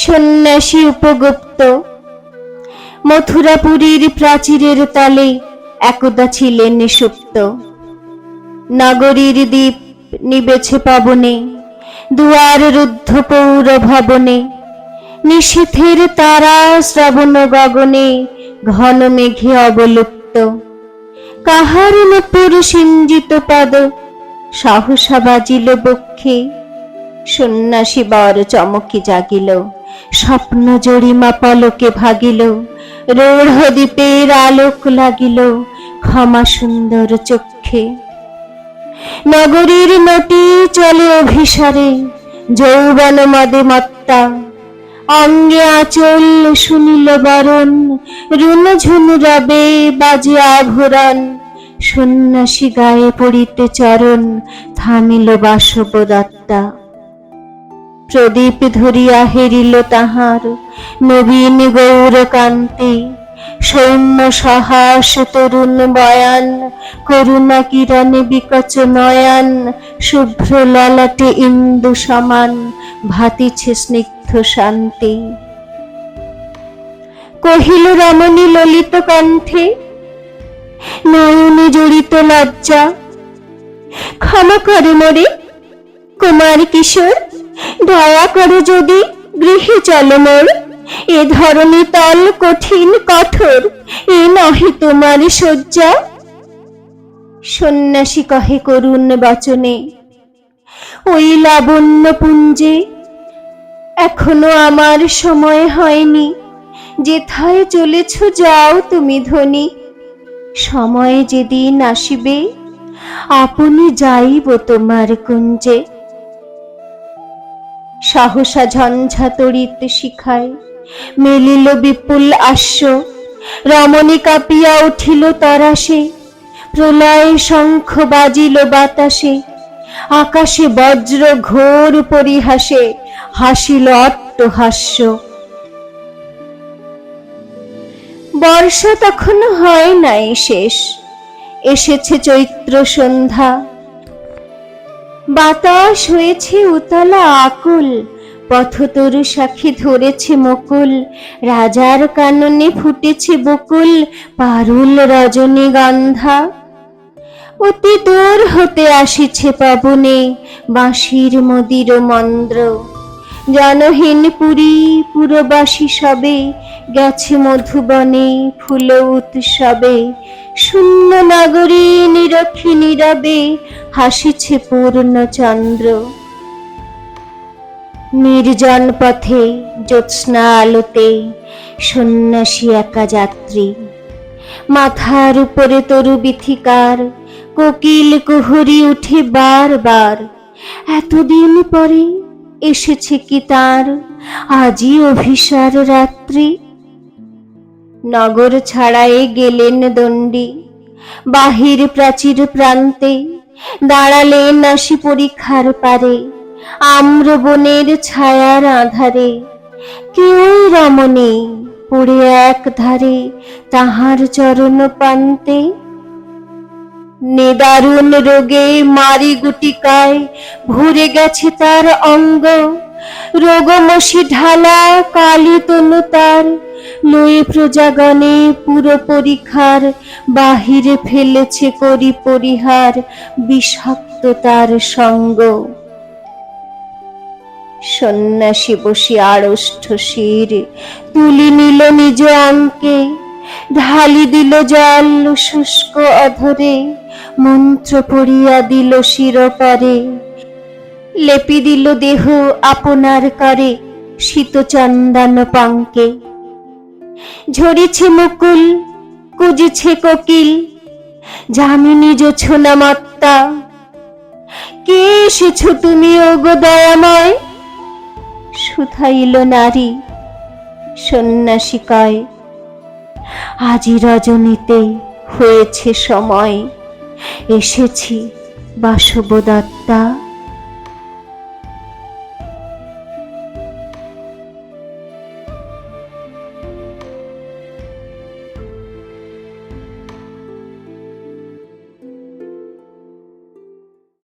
সন্ন্যাসী উপগুপ্ত, মথুরাপুরীর প্রাচীরের তলে একদা ছিলেন সুপ্ত নগরীর দ্বীপ নিবেছে পবনে, দুয়ার রুদ্ধ পৌর ভবনে নিশীথের তারা শ্রাবণ গগনে ঘন মেঘে অবলুপ্ত। কাহার নপুর সিঞ্জিত পদ সহসা বাজিল বক্ষে, সন্ন্যাসী বর চমকি জাগিল। স্বপ্ন জড়িমা পলকে ভাগিল, রোঢ় দ্বীপের আলোক লাগিল ক্ষমা সুন্দর চক্ষে। নগরীর নটি চলে অভিসারে, যৌবন মদে মত্তা। অঙ্গে আচল শুনিল বরণ, রুন ঝুন রবে বাজে আভরণ। সন্ন্যাসী গায়ে পড়িতে চরণ, থামিল বাসবদত্তা। প্রদীপ ধরিয়া হেরিল তাহার, নবীন গৌর কান্তি সৌম্য সাহস, তরুণ বয়ান, করুণা কিরণে বিকচ নয়ন, শুভ্র ললাটে ইন্দু সমান, ভাতিছে স্নিগ্ধ শান্তি। কহিল, রমণী ললিত কণ্ঠে, নয়নে জড়িত লজ্জা, ক্ষমা করে মরে, কুমার কিশোর দয়া করে যদি গৃহে চলো মোর এ ধরনী তল কঠিন, কঠোর, এ নহে তোমার শয্যা। সন্ন্যাসী কহে করুণ বচনে, ওই লাবণ্য পুঞ্জে এখনও আমার সময় হয়নি। যেথায় চলেছ যাও তুমি ধনী, সময় যেদিন আসিবে, আপনি যাইব তোমার কুঞ্জে। সহসা ঝঞ্ঝা তড়িৎ শিখায়। মেলিল বিপুল আশ্ব, রমণী কাঁপিয়া উঠিল তরাসে প্রলয় শঙ্খ বাজিল বাতাসে, আকাশে বজ্র ঘোর পরিহাসে হাসিল অট্টহাস্য। বর্ষা তখন হয় নাই শেষ, এসেছে চৈত্র সন্ধ্যা। বাতাস হয়েছে উতলা আকুল পথতরু সাক্ষী ধরেছে মকুল, রাজার কাননে ফুটেছে বকুল, পারুল রজনীগন্ধা অতি দূর হতে আসিছে পবনে বাঁশির মদির মন্দ্র জনহীন পুরী পুরবাসী সবে, গেছে মধুবনে ফুল উৎসবে। শূন্য নাগরী নিরক্ষী নীরবে, হাসিছে পূর্ণ চন্দ্র। নির্জন পথে জ্যোৎস্না আলোতে সন্ন্যাসী একা যাত্রী। মাথার উপরে তরু বিথিকার, কোকিল কুহুরি উঠে বারবার। এতদিন পরে এসেছে কি তার? আজই অভিসার রাত্রি। নগর ছাড়ায়ে গেলেন দণ্ডী। বাহির প্রাচীর প্রান্তে দাঁড়ালেন আসি পরীক্ষার পারে। আম্র বনের ছায়ার আধারে কেউই রমণী পড়ে এক ধারে তাহার চরণ পান্তে নিদারুণ রোগে মারি গুটিকায়, ভরে গেছে তার অঙ্গ। রোগমসি ঢালা কালী তনু তার লয়ে প্রজাগণে পুরো পরীক্ষার বাহিরে ফেলেছে করি পরিহার, বিষাক্ত তার সঙ্গ। সন্ন্যাসী বসি আড়ষ্ঠ শির, তুলি নিল নিজ অঙ্কে, ঢালি দিল জল শুষ্ক অধরে। মন্ত্র পড়িয়া দিল শিরপারে। লেপি দিল দেহ আপনার করে শীত চন্দন পাঙ্কে। ঝরিছে মুকুল, কুজিছে কোকিল যামিনী জোছনা মত্তা কে এসেছ তুমি ওগো দয়াময়? শুধাইল নারী সন্ন্যাসী কয় আজি রজনীতে হয়েছে সময়। এসেছি বাসবদত্তা